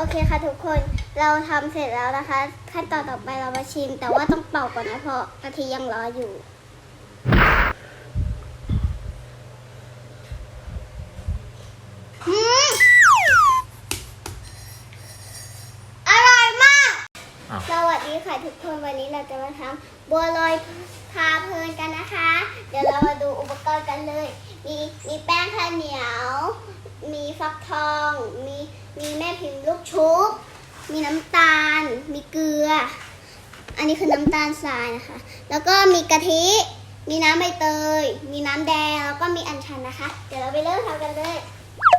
โอเคค่ะทุกคนเราทำเสร็จแล้วนะคะ ขั้นตอนต่อไปเรามาชิม แต่ว่าต้องเป่าก่อนนะเพราะกะทิยังร้อนอยู่หืมอร่อยมาก อ้าว สวัสดีค่ะทุกคนวันนี้เราจะมาทำบัวลอยพาเพลินกันนะคะ เดี๋ยวเรามาดูอุปกรณ์กันเลย มีมีแป้งข้าวเหนียว มีฟักทอง มี มีแม่พิมพ์ลูกชุบ มีน้ำตาล มีเกลือ อันนี้คือน้ำตาลทรายนะคะ แล้วก็มีกะทิ มีน้ำใบเตย มีน้ำแดง แล้วก็มีอัญชันนะคะ เดี๋ยวเราไปเริ่มทำกันเลย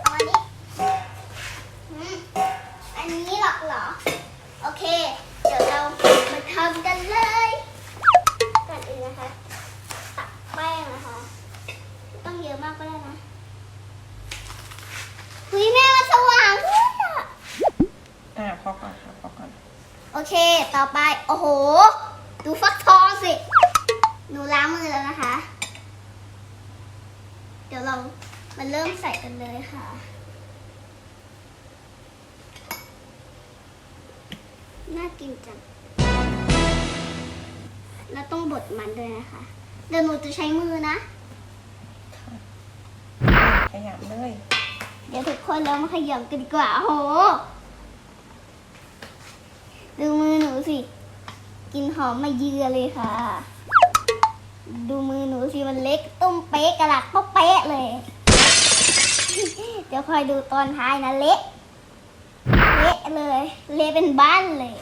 เอาอันนี้อืมอันนี้หรอกเหรอ โอเค เดี๋ยวเรามาทำกันเลย ก่อนอื่นนะคะ ตักแป้งนะคะไม่ต้องเยอะมากก็ได้นะเฮ้ยแม่มันสว่างขึ้นอะ อ่าพอก่อนค่ะพอก่อน โอเค ต่อไป โอ้โห ดูฟักทองสิ หนูล้างมือแล้วนะคะ เดี๋ยวเรามาเริ่มใส่กันเลยค่ะ น่ากินจัง แล้วต้องบดมันด้วยนะคะ เดี๋ยวหนูจะใช้มือนะ ขยำเลย เดี๋ยวทุกคนเรามาขยำกันดีกว่าโอ้โห ดูมือหนูสิ กินหอมมาเยือเลยค่ะ ดูมือหนูสิมันเล็กตุ้มเป๊ะกระหลักป๊อกเป๊ะเลย เดี๋ยวคอยดูตอนท้ายนะเละเละเลย เละเป็นบ้านเลย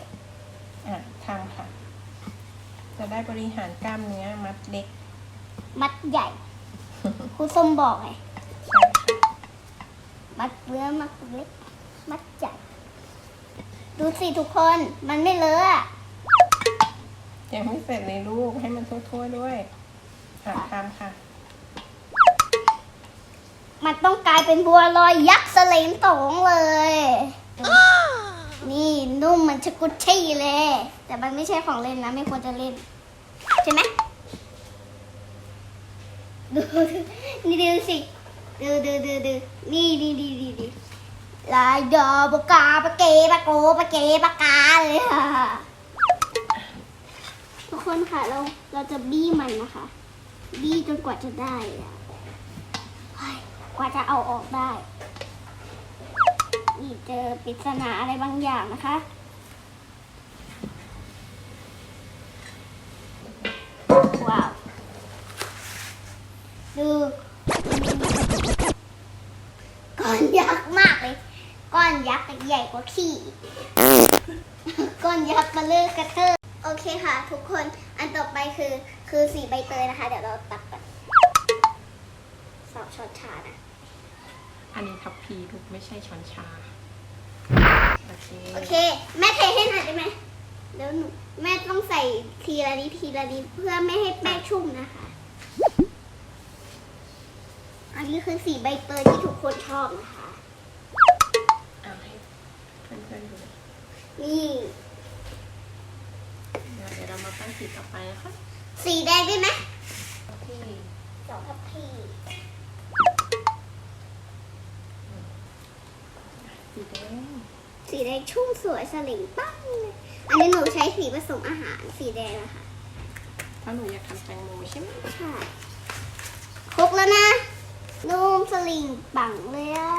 อะทำค่ะ จะได้บริหารกล้ามเนื้อมัดเล็ก มัดใหญ่ ครูส้มบอกไง ใช่ค่ะ มัดเนื้อมัดเล็ก มัดใหญ่ ดูสิทุกคนมันไม่เลอะอะยังไม่เสร็จเลยลูกให้มันทั่วๆด้วยอะทำค่ะ มันต้องกลายเป็นบัวลอยยักษ์สเลนตงเลย นี่นุ่มเหมือนชะกุชชี่เลย แต่มันไม่ใช่ของเล่นนะ ไม่ควรจะเล่น ใช่ไหมดูนี่ดูสิ ดูดูดูดูนี่นี่นี่นี่นี่ ลายดอปากาปะเกปะโกปะเกปะกกาเลยค่ะ ทุกคนค่ะเราเราจะบี้มันนะคะ บี้จนกว่าจะได้อะกว่าจะเอาออกได้นี่เจอปริศนาอะไรบางอย่างนะคะว้าวดูก้อนยักมากเลย ก้อนยักษ์ใหญ่กว่าขี้อีกก้อนยักษ์มาเลิกกระเทอโอเคค่ะ ทุกคนอันต่อไปคือคือสีใบเตยนะคะ เดี๋ยวเราตักกันสอบช้อนชานะอันนี้ทัพพีลูกไม่ใช่ช้อนชา โอเค โอเค แม่เทให้หน่อยได้ไหมเดี๋ยวหนูแม่ต้องใส่ทีละนิดทีละนิดเพื่อไม่ให้แป้งชุ่มนะคะ อันนี้คือสีใบเตยที่ทุกคนชอบนะคะเอาให้ เพื่อนๆดูนี่เดี๋ยวเดี๋ยวเรามาปั้นสีต่อไปนะคะสีแดงได้ไหมที่สองทัพพีสีแดงสีแดงชุ่มสวยสลิงปั้งเลยอันนี้หนูใช้สีผสมอาหารสีแดงนะคะถ้าหนูอยากทำแตงโมใช่ไหมใช่ครกแล้วนะนุ่มสลิงปังเลยอะ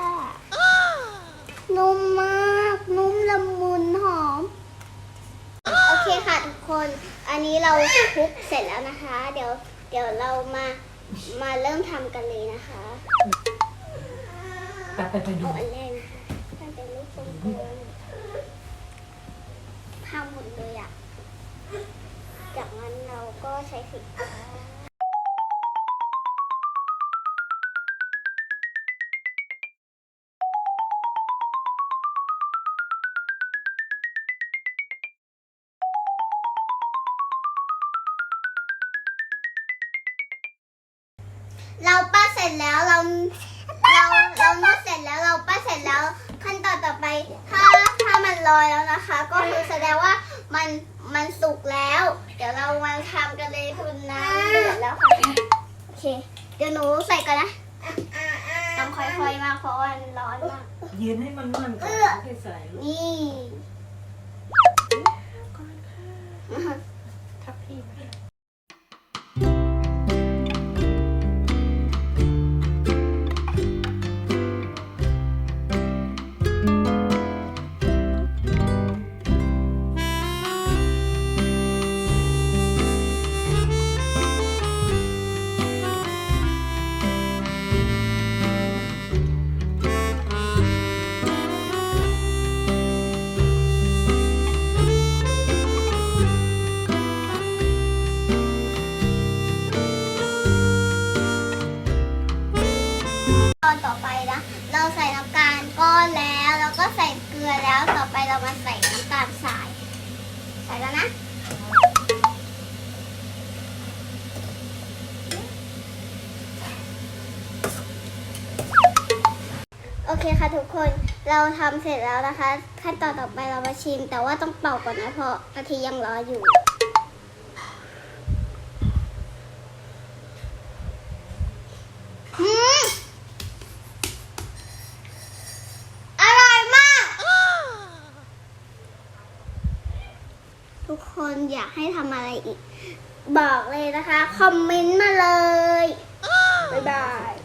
นุ่มมาก นุ่มละมุนหอม โอเคค่ะทุกคน อันนี้เราคลุกเสร็จแล้วนะคะ เดี๋ยวเดี๋ยวเรามามาเริ่มทำกันเลยนะคะไปไปไปดูเอาอันแรกนะคะมันเป็นลูกทรงกลมทำหมดเลยอะจากนั้นเราก็ใช้สี เราปั้นเสร็จแล้วเราเราเรานวดเสร็จแล้วเราปั้นเสร็จแล้วขั้นตอนต่อไปถ้าถ้ามันลอยแล้วนะคะ ก็คือแสดงว่ามันมันสุกแล้ว เดี๋ยวเรามาทำกันเลยคุณน้ำเดือดแล้วค่ะโอเค เดี๋ยวหนูใส่ก่อนนะต้องค่อยๆมากเพราะว่ามันร้อนมากยืนให้มันมั่นก่อนค่อยใส่ลูกนี่ก่อนค่ะทับพี่ ต่อไปนะเราใส่น้ำตาลก้อนแล้วแล้วก็ใส่เกลือแล้วต่อไปเรามาใส่น้ำตาลทรายใส่แล้วนะโอเคค่ะทุกคนเราทำเสร็จแล้วนะคะ ขั้นตอนต่อไปเรามาชิม แต่ว่าต้องเป่าก่อนนะเพราะกะทิยังร้อนอยู่อืม อร่อยมาก ทุกคนอยากให้ทำอะไรอีก บอกเลยนะคะ คอมเมนต์มาเลย บ๊ายบาย